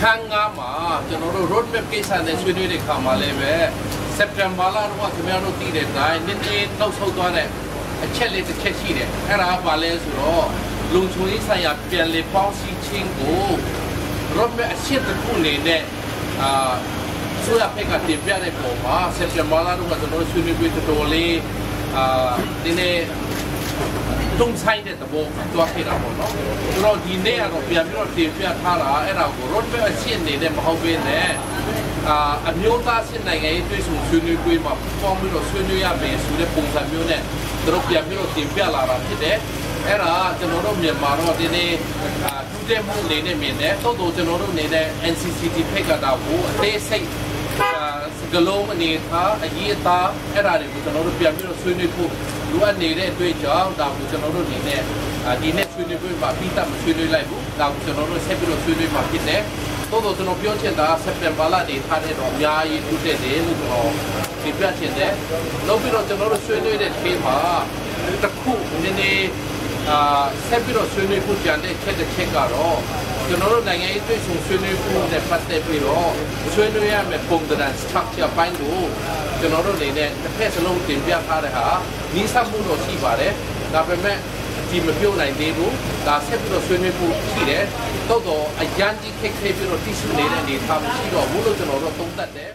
အခန်းငါးမှာကျွန်တော်တို့ road map ကိစ္စနဲ့ဆွေးနွေးတဲ့ခါမှာလည်းပဲ September လတော့ခင်ဗျားတို့တည်တဲ့အတိုင်းနည်းနည်းနောက်ဆုတ်သွားတဲ့အချက်လေးတစ်ချက်ရှိတယ်အဲ့ဒါကဘာလဲဆိုတော့လုံချုံရေးဆိုင်ရာပြန်လည်ပေါင်းစည်းခြင်းကို road map အရှင်းတစ်ခုအနေနဲ့အာဆိုရဖက်ကတင်ပြတဲ့ပုံမှာ September လတော့ကျွန်တော်တို့ဆွေးနွေးပြီးတော်တော်လေးအာဒီနေ့ တုံဆိုင်တဲ့သဘောတွားခဲ့တာပေါ့နော်ဆိုတော့ဒီနေ့ကတော့ပြန်ပြီးတော့တင်ပြထားတာအဲ့ဒါကို road map အရှင်းနေတဲ့မဟုတ်ဘဲနဲ့အာအမျိုးသားစစ်နိုင်ငံရေးတွေ့ဆုံဆွေးနွေးပွဲမှာပေါင်းပြီးတော့ဆွေးနွေးရမယ်ဆိုတဲ့ပုံစံမျိုးနဲ့သူတို့ပြန်ပြီးတော့တင်ပြလာတာဖြစ်တယ်အဲ့ဒါကျွန်တော်တို့မြန်မာတော့ဒီနေ့အာထူးတဲ့မှုအနေနဲ့မြင်တယ်သို့တော့ကျွန်တော်တို့နေတဲ့ NCCT ဖိတ်ကတာကိုအသေးစိတ် စကလုံးအနေထားအရေးအသားအဲ့ဒါတွေကိုကျွန်တော်တို့ပြန်ပြီးတော့ဆွေးနွေးဖို့လိုအပ်နေတဲ့အတွေ့အကြုံဒါကိုကျွန်တော်တို့အနေနဲ့ဒီနေ့ဆွေးနွေးပွဲမှာပြီးတတ်မဆွေးနွေးလိုက်ဘူးဒါကိုကျွန်တော်တို့ဆက်ပြီးတော့ဆွေးနွေးမှာဖြစ်တယ်တိုးတော့ကျွန်တော်ပြောချင်တာစက်တင်ဘာလနေထားတဲ့တော့အများကြီးထူးတဲ့တယ်လို့ကျွန်တော်ဒီပြချင်တယ်နောက်ပြီးတော့ကျွန်တော်တို့ဆွေးနွေးတဲ့ခေတ်မှာတစ်ခုနည်းနည်း အာဆက်ပြီးတော့ဆွေးနွေးဖို့ကြံတဲ့ချက်တစ်ချက်ကတော့ကျွန်တော်တို့နိုင်ငံရေးတွေ့ဆုံဆွေးနွေးဖို့နဲ့ပတ်သက်ပြီးတော့ဆွေးနွေးရမယ့်ပုံသဏ္ဍာန် structure ပိုင်းကိုကျွန်တော်တို့အနေနဲ့တစ်ဖက်စလုံးတင်ပြထားတဲ့ဟာနီးစပ်မှုတော့ရှိပါတယ်ဒါပေမဲ့ဒီမပြုတ်နိုင်သေးဘူးဒါဆက်ပြီးတော့ဆွေးနွေးဖို့ရှိတယ်တော့တော့အရန်ကြီးခက်ခဲပြီးတော့တိစုနေတဲ့အနေအထားမရှိတော့ဘူးလို့ကျွန်တော်တို့သုံးသပ်တယ်